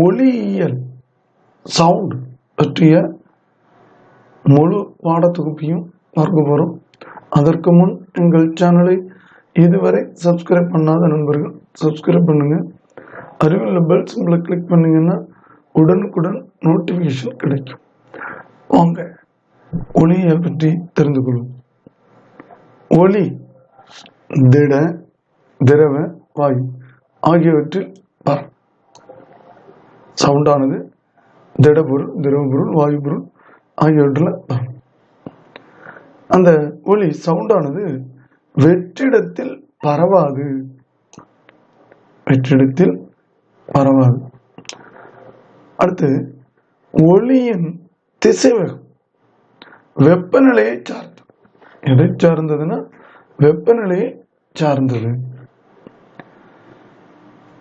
ஒளியியல் சவுண்ட் பற்றிய முழு பாடத்தொகுப்பையும் பார்க்க போகிறோம் அதற்கு முன் எங்கள் சேனலை இதுவரை சப்ஸ்கிரைப் பண்ணாத நண்பர்கள் சப்ஸ்கிரைப் பண்ணுங்க. அருகில் பெல் சிம்பிளை கிளிக் பண்ணிங்கன்னா உடனுக்குடன் நோட்டிஃபிகேஷன் கிடைக்கும். வாங்க ஒளியியல் பற்றி தெரிந்து கொள்வோம். ஒளி திட திரவ வாயு ஆகியவற்றில் பரம் சவுண்டானது திடப்பொருள் திரவப்பொருள் வாயுபொருள் ஆகியவற்றில் அந்த ஒளி சவுண்டானது வெற்றிடத்தில் பரவாது. வெற்றிடத்தில் பரவாது. அடுத்து ஒளியின் திசைவேகம் வெப்பநிலையை சார்ந்தது. எதை சார்ந்ததுன்னா வெப்பநிலையை சார்ந்தது.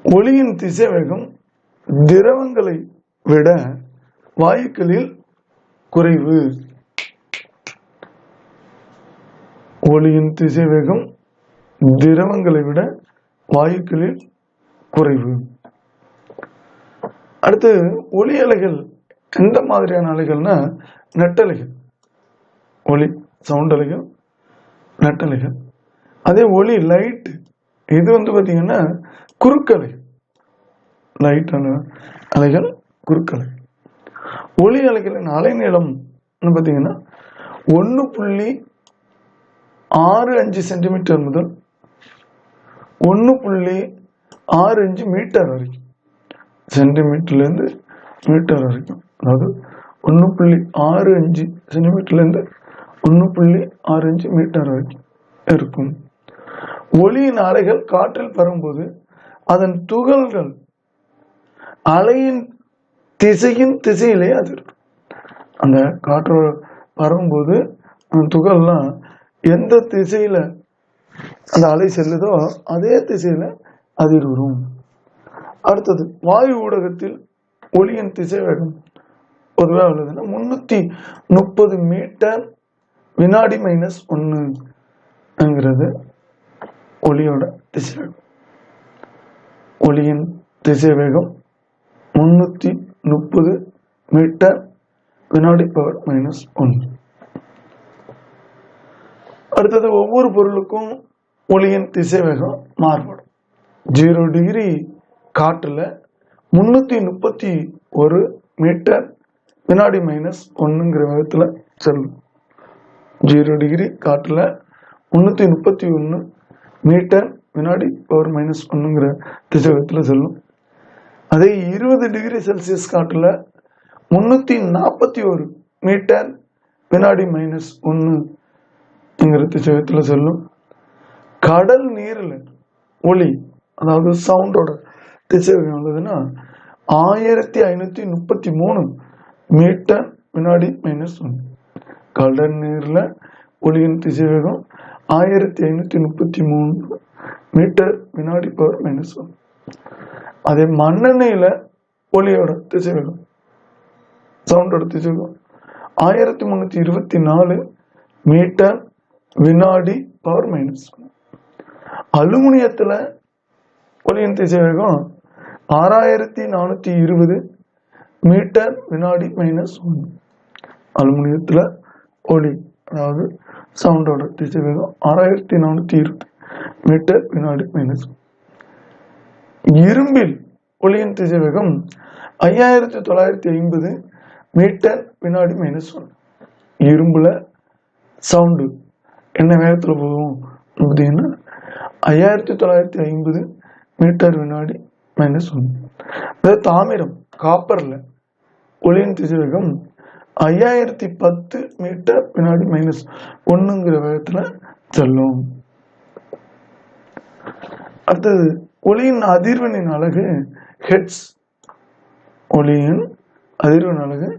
ஒளியின் திசைவேகம் திரவங்களை விட வாயுக்களில் குறைவு. ஒளியின் திசைவேகம் திரவங்களை விட வாயுக்களில் குறைவு. அடுத்து ஒளி அலைகள் எந்த மாதிரியான அலைகள்னா நெட்டலைகள். ஒளி சவுண்ட் அலைகள் நெட்டலைகள். அதே ஒளி லைட் இது வந்து பார்த்தீங்கன்னா குறுக்கலை. லைட்டான அலைகள் குறுக்கலை. ஒளி அலைகளின் அலைநீளம் பார்த்தீங்கன்னா ஒன்று புள்ளி ஆறு அஞ்சு சென்டிமீட்டர் முதல் ஒன்று புள்ளி ஆறு அஞ்சு மீட்டர் வரைக்கும். சென்டிமீட்டர்லேருந்து மீட்டர் வரைக்கும். அதாவது ஒன்று புள்ளி ஆறு அஞ்சு சென்டிமீட்டர்லேருந்து ஒன்று புள்ளி ஆறு அஞ்சு மீட்டர் வரைக்கும் இருக்கும். ஒளியின் அலைகள் காற்றில் பரும்போது அதன் துகள்கள் அலையின் திசையின் திசையிலே அது இருக்கும். அந்த காற்று பரவும்போது அந்த துகள்லாம் எந்த திசையில அந்த அலை செல்லுதோ அதே திசையில அதிர்வுறும் அடுத்தது வாயு ஊடகத்தில் ஒளியின் திசை வேகம் பொதுவாக உள்ளதுன்னா முன்னூத்தி முப்பது மீட்டர் வினாடி மைனஸ் ஒன்றுங்கிறது ஒளியோட திசை வேகம். ஒளியின் திசை வேகம் முன்னூத்தி முப்பது மீட்டர் வினாடி பவர் மைனஸ் ஒன்று அடுத்தது ஒவ்வொரு பொருளுக்கும் ஒளியின் திசை வேகம் மாறுபடும். ஜீரோ டிகிரி காற்றுல முன்னூத்தி முப்பத்தி ஒரு மீட்டர் வினாடி மைனஸ் ஒன்றுங்கிற விதத்துல செல்லும். ஜீரோ டிகிரி காற்றுல முன்னூத்தி முப்பத்தி ஒன்று மீட்டர் வினாடி பவர் மைனஸ் ஒன்றுங்கிற திசைவேகத்தில் செல்லும். அதே இருபது டிகிரி செல்சியஸ் காட்டில் முன்னூற்றி நாற்பத்தி ஒரு மீட்டர் வினாடி மைனஸ் ஒன்றுங்கிற திசைவேகத்தில் செல்லும். கடல் நீரில் ஒளி அதாவது சவுண்டோட திசை உள்ளதுன்னா ஆயிரத்தி ஐநூற்றி முப்பத்தி மூணு மீட்டர் வினாடி மைனஸ் ஒன்று கடல் நீரில் ஒளியின் திசைவேகம் ஆயிரத்தி ஐநூற்றி முப்பத்தி மூணு மீட்டர் வினாடி பவர் மைனஸ் ஒன் அதே மண்ணெண்ணெயில் ஒளியோட திசைவேகம் சவுண்டோட திசைவேகம் ஆயிரத்தி முந்நூற்றி இருபத்தி நாலு மீட்டர் வினாடி பவர் மைனஸ் ஒன் அலுமினியத்தில் ஒளியின் திசைவேகம் ஆறாயிரத்தி நானூற்றி இருபது மீட்டர் வினாடி மைனஸ் ஒன்று அலுமினியத்தில் ஒளி அதாவது சவுண்டோட திசைவேகம் ஆறாயிரத்தி நானூற்றி இருபது மீட்டர் வினாடி மைனஸ் இரும்பில் ஒளியின் திசைவேகம் ஐயாயிரத்தி தொள்ளாயிரத்தி ஐம்பது மீட்டர் வினாடி மைனஸ் ஒன் இரும்புல சவுண்டு என்ன வேகத்தில் போகும் பார்த்தீங்கன்னா ஐயாயிரத்தி தொள்ளாயிரத்தி ஐம்பது மீட்டர் வினாடி மைனஸ் ஒன் அதாவது தாமிரம் காப்பரில் ஒளியின் திசைவேகம் ஐயாயிரத்தி பத்து மீட்டர் வினாடி மைனஸ் ஒன்றுங்கிற வேகத்தில் செல்லும். அடுத்தது ஒளியின் அதிர்வெண்ணின் அழகு ஹெட்ஸ் ஒளியின் அதிர்வெண் அழகு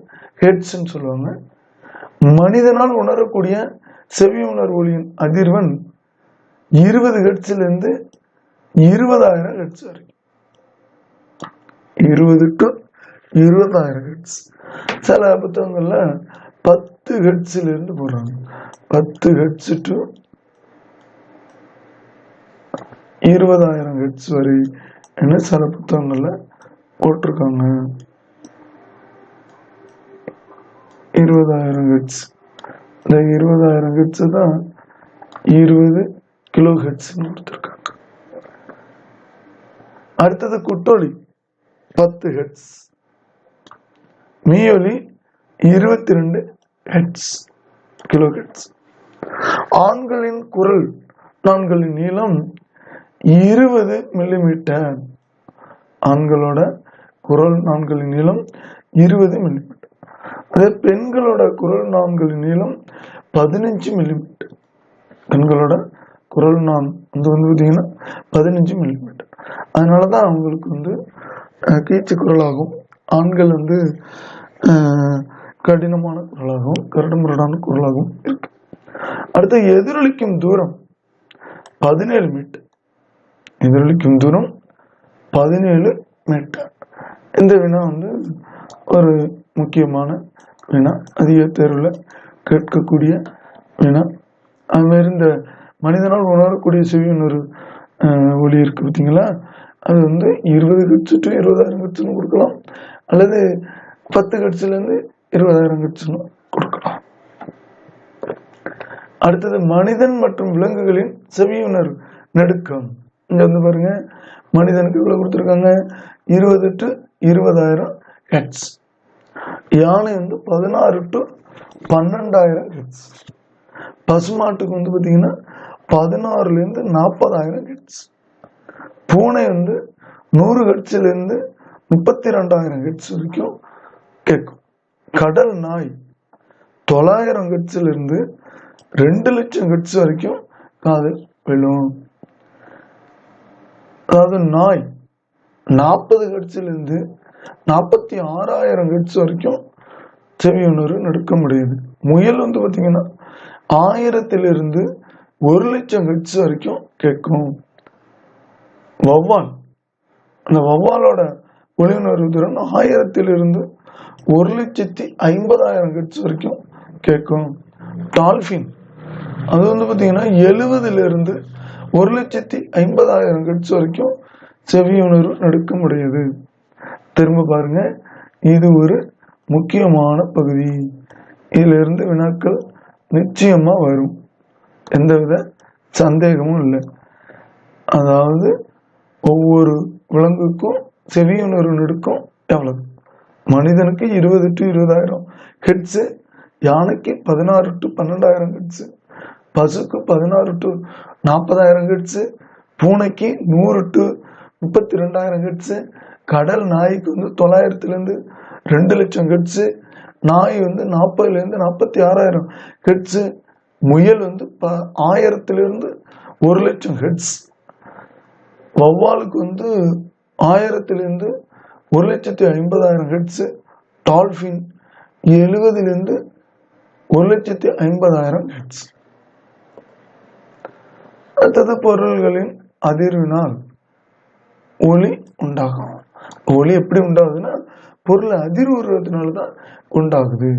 ஹெட்ஸ்ன்னு சொல்லுவாங்க. மனிதனால் உணரக்கூடிய செவி உணர்வு ஒளியின் அதிர்வெண் இருபது ஹெட்ஸ்லேருந்து இருபதாயிரம் ஹெட்ஸ் வரைக்கும் இருபது டு இருபதாயிரம் ஹெட்ஸ் சில புத்தகங்களில் பத்து ஹெட்ஸிலிருந்து போடுறாங்க. பத்து ஹெட்ஸ் டு இருபதாயிரம் ஹெட்ஸ் வரை என சில புத்தகங்களில் போட்டிருக்காங்க? இருபதாயிரம் ஹெட்ஸ் இந்த இருபதாயிரம் ஹெட்ஸ் தான் இருபது கிலோ ஹெட்ஸ்னு கொடுத்துருக்காங்க. அடுத்தது குட்டோலி பத்து ஹெட்ஸ் மீயொலி இருபத்தி ரெண்டு ஹெட்ஸ் கிலோ ஹெட்ஸ் ஆண்களின் குரல் நான்களின் நீளம் இருபது மில்லிமீட்டர் ஆண்களோட குரல் நான்களின் நீளம் இருபது மில்லிமீட்டர் அதே பெண்களோட குரல் நான்களின் நீளம் பதினஞ்சு மில்லிமீட்டர் பெண்களோட குரல் நான் வந்து வந்து பார்த்தீங்கன்னா பதினஞ்சு மில்லிமீட்டர் அதனால தான் அவங்களுக்கு வந்து கீச்சு குரலாகும். ஆண்கள் வந்து கடினமான குரலாகவும் கரடுமுரடான குரலாகவும் இருக்கு. அடுத்து எதிரொலிக்கும் தூரம் பதினேழு மீட்டர் எதிரொலிக்கும் தூரம் பதினேழு மீட்டர் இந்த வினா வந்து ஒரு முக்கியமான வினா. அதிக தேர்வில் கேட்கக்கூடிய வினா. அதுமாரி இந்த மனிதனால் உணரக்கூடிய செவியின் ஒரு அஹ், இருக்குது பார்த்தீங்களா அது வந்து இருபது கட்சி டு இருபதாயிரம் கட்சின்னு கொடுக்கலாம். அல்லது பத்து கட்சிலேருந்து இருபதாயிரம் கட்சின்னு கொடுக்கலாம். அடுத்தது மனிதன் மற்றும் விலங்குகளின் செவியுணர் நடுக்கம். இங்கே வந்து பாருங்க. மனிதனுக்கு இவ்வளோ கொடுத்துருக்காங்க? இருபது டு இருபதாயிரம் ஹெட்ஸ் யானை வந்து பதினாறு டு பன்னெண்டாயிரம் ஹெட்ஸ் பசுமாட்டுக்கு வந்து பார்த்தீங்கன்னா பதினாறுலேருந்து நாற்பதாயிரம் ஹெட்ஸ் பூனை வந்து நூறு ஹெட்ஸ்லேருந்து முப்பத்தி ரெண்டாயிரம் ஹெட்ஸ் வரைக்கும் கேட்கும். கடல் நாய் தொள்ளாயிரம் ஹெட்ஸ்லேருந்து ரெண்டு லட்சம் ஹெட்ஸ் வரைக்கும் காதில் விழும். அதாவது நாய் நாற்பது ஹெட்ஸ்லேருந்து நாற்பத்தி ஆறாயிரம் ஹெட்ஸ் வரைக்கும் செவி உணர்வு முடியுது முயல் வந்து பார்த்தீங்கன்னா ஆயிரத்திலிருந்து ஒரு லட்சம் ஹெட்ஸ் வரைக்கும் கேட்கும். வௌவால். அந்த வௌவாலோட உணர்வு திறன் ஆயிரத்திலிருந்து ஒரு லட்சத்தி ஐம்பதாயிரம் ஹெட்ஸ் வரைக்கும் கேட்கும். டால்ஃபின் அது வந்து பார்த்தீங்கன்னா எழுபதுல இருந்து ஒரு லட்சத்தி ஐம்பதாயிரம் ஹெட்ஸ் வரைக்கும் செவி உணர்வு உடையது திரும்ப பாருங்க. இது ஒரு முக்கியமான பகுதி. இதிலிருந்து வினாக்கள் நிச்சயமாக வரும். எந்தவித சந்தேகமும் இல்லை. அதாவது ஒவ்வொரு விலங்குக்கும் செவியுணர்வு நடுக்கும் எவ்வளவு? மனிதனுக்கு இருபது டு இருபதாயிரம். ஹெட்ஸு யானைக்கு பதினாறு டு பன்னெண்டாயிரம் ஹெட்ஸு பசுக்கு பதினாறு டு நாற்பதாயிரம் ஹெட்ஸு பூனைக்கு நூறு டு முப்பத்தி ரெண்டாயிரம் ஹெட்ஸு கடல் நாய்க்கு வந்து தொள்ளாயிரத்துலேருந்து ரெண்டு லட்சம் ஹெட்ஸு நாய் வந்து நாற்பதுலேருந்து நாற்பத்தி ஆறாயிரம் ஹெட்ஸு முயல் வந்து ப ஆயிரத்துலேருந்து ஒரு லட்சம் ஹெட்ஸ் வௌவாலுக்கு வந்து ஆயிரத்துலேருந்து ஒரு லட்சத்தி ஐம்பதாயிரம் ஹெட்ஸு டால்ஃபின் எழுபதுலேருந்து ஒரு லட்சத்தி ஐம்பதாயிரம் ஹெட்ஸ் அடுத்தது பொருள்களின் அதிர்வினால் ஒளி உண்டாகும். ஒளி எப்படி உண்டாகுதுன்னா பொருள் அதிர்வுறதுனால தான் உண்டாகுது.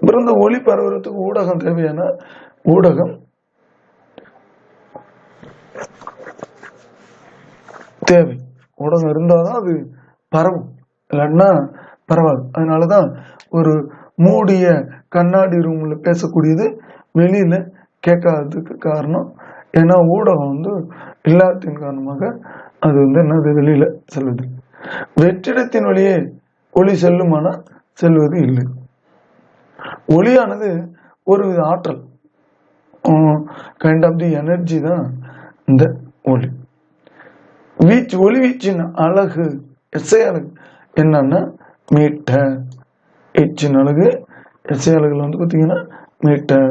அப்புறம் இந்த ஒளி பரவுறதுக்கு ஊடகம் தேவையான ஊடகம் தேவை. ஊடகம் இருந்தால்தான் அது பரவும். இல்லைன்னா பரவாது. அதனாலதான் ஒரு மூடிய கண்ணாடி ரூம்ல பேசக்கூடியது வெளியில கேட்காததுக்கு காரணம் ஏன்னா ஊடகம் வந்து எல்லாத்தின் காரணமாக அது வந்து என்னது வெளியில செல்வது வெற்றிடத்தின் வழியே ஒளி செல்லுமானா செல்வது இல்லை. ஒளியானது ஒரு வித ஆற்றல் கைண்ட் ஆஃப் தி எனர்ஜி தான் இந்த ஒளி. வீச்சு ஒளி வீச்சின் அழகு எஸ்ஐ அழகு என்னன்னா மீட்டர். எச்சின் அழகு எஸ்ஐ அழகுல வந்து பார்த்தீங்கன்னா மீட்டர்.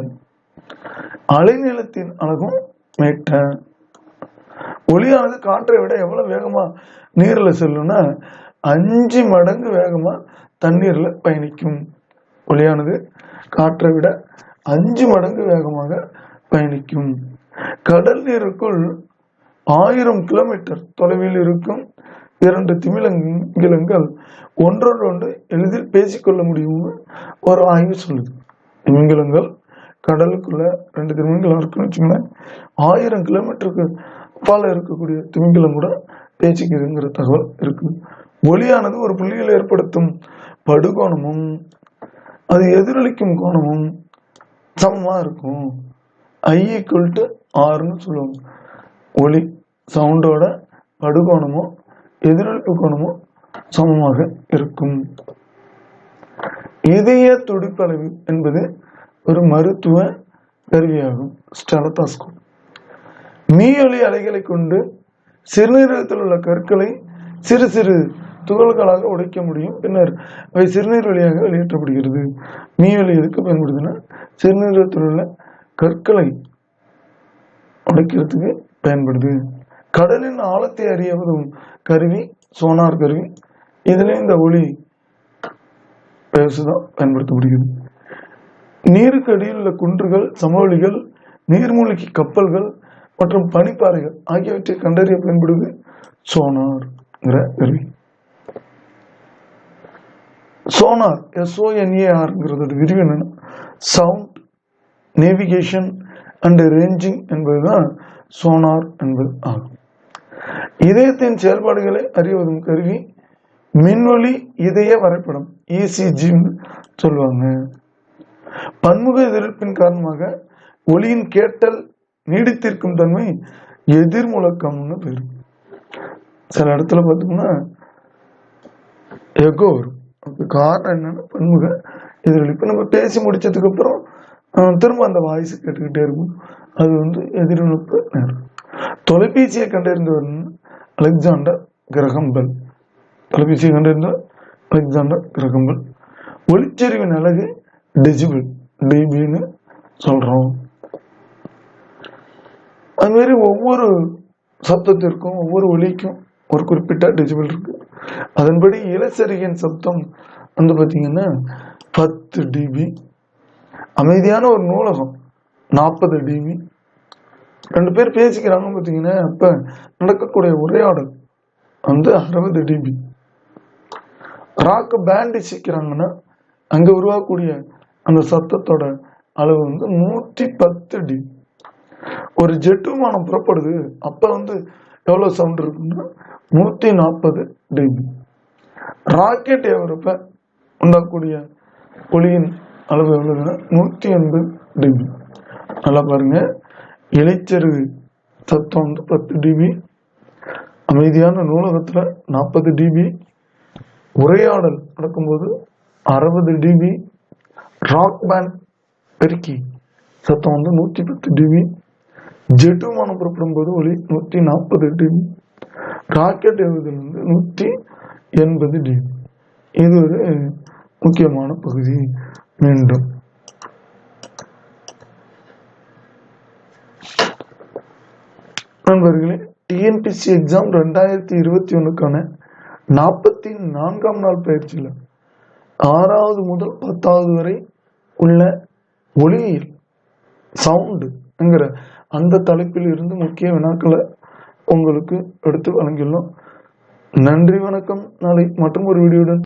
அலைநீளத்தின் அழகும் ஒளியானது காற்றை விட எவ்வளவு வேகமா நீர்ல செல்லும்னா அஞ்சு மடங்கு வேகமா தண்ணீர்ல பயணிக்கும். ஒளியானது காற்றை விட அஞ்சு மடங்கு வேகமாக பயணிக்கும். கடல் நீருக்குள் ஆயிரம் கிலோமீட்டர் தொலைவில் இருக்கும் இரண்டு திமிலங்கிலங்கள் ஒன்றோடு ஒன்று எளிதில் பேசிக்கொள்ள முடியும்னு ஒரு ஆய்வு சொல்லுது. திமிங்கிலங்கள் கடலுக்குள்ள ரெண்டு திமிங்கலம் இருக்குன்னு வச்சுங்களேன் ஆயிரம் கிலோமீட்டருக்கு அப்பால இருக்கக்கூடிய திமிங்கலம் கூட பேசிக்குதுங்கிற தகவல் இருக்கு. ஒளியானது ஒரு புள்ளியில் ஏற்படுத்தும் படுகோணமும் அது எதிரொலிக்கும் கோணமும் சமமா இருக்கும். ஐ ஈக்குவல் டு ஆர்னு சொல்லுவாங்க. ஒளி சவுண்டோட படுகோணமும் எதிரொலிப்பு கோணமும் சமமாக இருக்கும். இதய துடிப்பளவு என்பது ஒரு மருத்துவ கருவியாகும் ஸ்டெலத்தாஸ்கோப் மீயொலி அலைகளை கொண்டு சிறுநீரகத்தில் உள்ள கற்களை சிறு சிறு துகள்களாக உடைக்க முடியும். பின்னர் அவை சிறுநீர் வழியாக வெளியேற்றப்படுகிறது. மீயொலி எதுக்கு பயன்படுதுன்னா சிறுநீரகத்தில் உள்ள கற்களை உடைக்கிறதுக்கு பயன்படுது. கடலின் ஆழத்தை அறிய உதவும் கருவி சோனார் கருவி இதுல இந்த ஒளி பேசுதான் பயன்படுத்தப்படுகிறது. நீருக்கு அடியில் உள்ள குன்றுகள் சமவெளிகள் நீர்மூழ்கி கப்பல்கள் மற்றும் பனிப்பாறைகள் ஆகியவற்றை கண்டறிய பயன்படுவது சோனார்ங்கிற கருவி. சோனார் எஸ்ஓஎன்ஏஆர்ங்கிறதோட விரிவு என்னன்னா சவுண்ட் நேவிகேஷன் அண்ட் ரேஞ்சிங் என்பதுதான் சோனார் என்பது ஆகும். இதயத்தின் செயல்பாடுகளை அறிவதும் கருவி மின்வழி இதய வரைபடம் இசிஜி சொல்லுவாங்க. பன்முக எதிர்ப்பின் காரணமாக ஒளியின் கேட்டல் நீடித்திருக்கும் தன்மை எதிர்முழக்கம்னு பேர். சில இடத்துல பார்த்தோம்னா எகோ வரும். அதுக்கு காரணம் என்னன்னா பன்முக எதிரொலிப்பு. நம்ம பேசி முடிச்சதுக்கு அப்புறம் திரும்ப அந்த வாய்ஸ் கேட்டுக்கிட்டே இருக்கும். அது வந்து எதிரொலிப்பு நேரம். தொலைபேசியை கண்டறிந்தவர் அலெக்சாண்டர் கிரகம்பல். தொலைபேசியை கண்டறிந்தவர் அலெக்சாண்டர் கிரகம்பல். ஒளிச்சரிவின் ஒளிச்செறிவின் அழகு டெசிபிள் டிபின்னு சொல்கிறோம் அதுமாரி ஒவ்வொரு சப்தத்திற்கும் ஒவ்வொரு ஒலிக்கும் ஒரு குறிப்பிட்ட டெசிபிள் இருக்கு. அதன்படி இளசரிகன் சப்தம் வந்து பார்த்தீங்கன்னா பத்து டிபி அமைதியான ஒரு நூலகம் நாற்பது டிபி ரெண்டு பேர் பேசிக்கிறாங்க பார்த்தீங்கன்னா அப்போ நடக்கக்கூடிய உரையாடல் வந்து அறுபது டிபி ராக்கு பேண்ட் சிக்கிறாங்கன்னா அங்கே உருவாகக்கூடிய சத்தத்தோட அளவு வந்து நூற்றி பத்து டி ஒரு ஜெட் விமானம் புறப்படுது அப்ப வந்து எவ்வளவு சவுண்ட் இருக்குன்னா நூத்தி நாற்பது டிபி ராக்கெட் ஏவுறப்ப உண்டாகக்கூடிய ஒளியின் அளவு எவ்வளவுன்னா நூத்தி எண்பது டிபி நல்லா பாருங்க. இலைச்சருகு சத்தம் வந்து பத்து டிபி அமைதியான நூலகத்துல நாற்பது டிபி உரையாடல் நடக்கும்போது அறுபது டிபி ராக் பேண்ட் பெருக்கி சத்தம் வந்து நூற்றி பத்து டிபி. ஜெட் விமானம் போது ஒளி நூற்றி நாற்பது டிபி. ராக்கெட் ஏவுதல் வந்து நூற்றி எண்பது டிபி. இது ஒரு முக்கியமான பகுதி மீண்டும். நண்பர்களே டிஎன்பிசி எக்ஸாம் ரெண்டாயிரத்தி இருபத்தி ஒன்றுக்கான நாற்பத்தி நான்காம் நாள் பயிற்சியில் ஆறாவது முதல் பத்தாவது வரை உள்ள ஒளியியல் சவுண்டுங்கிற அந்த தலைப்பில் இருந்து முக்கிய வினாக்களை உங்களுக்கு எடுத்து வழங்கியுள்ளோம். நன்றி வணக்கம். நாளை மற்றும் ஒரு வீடியோடன்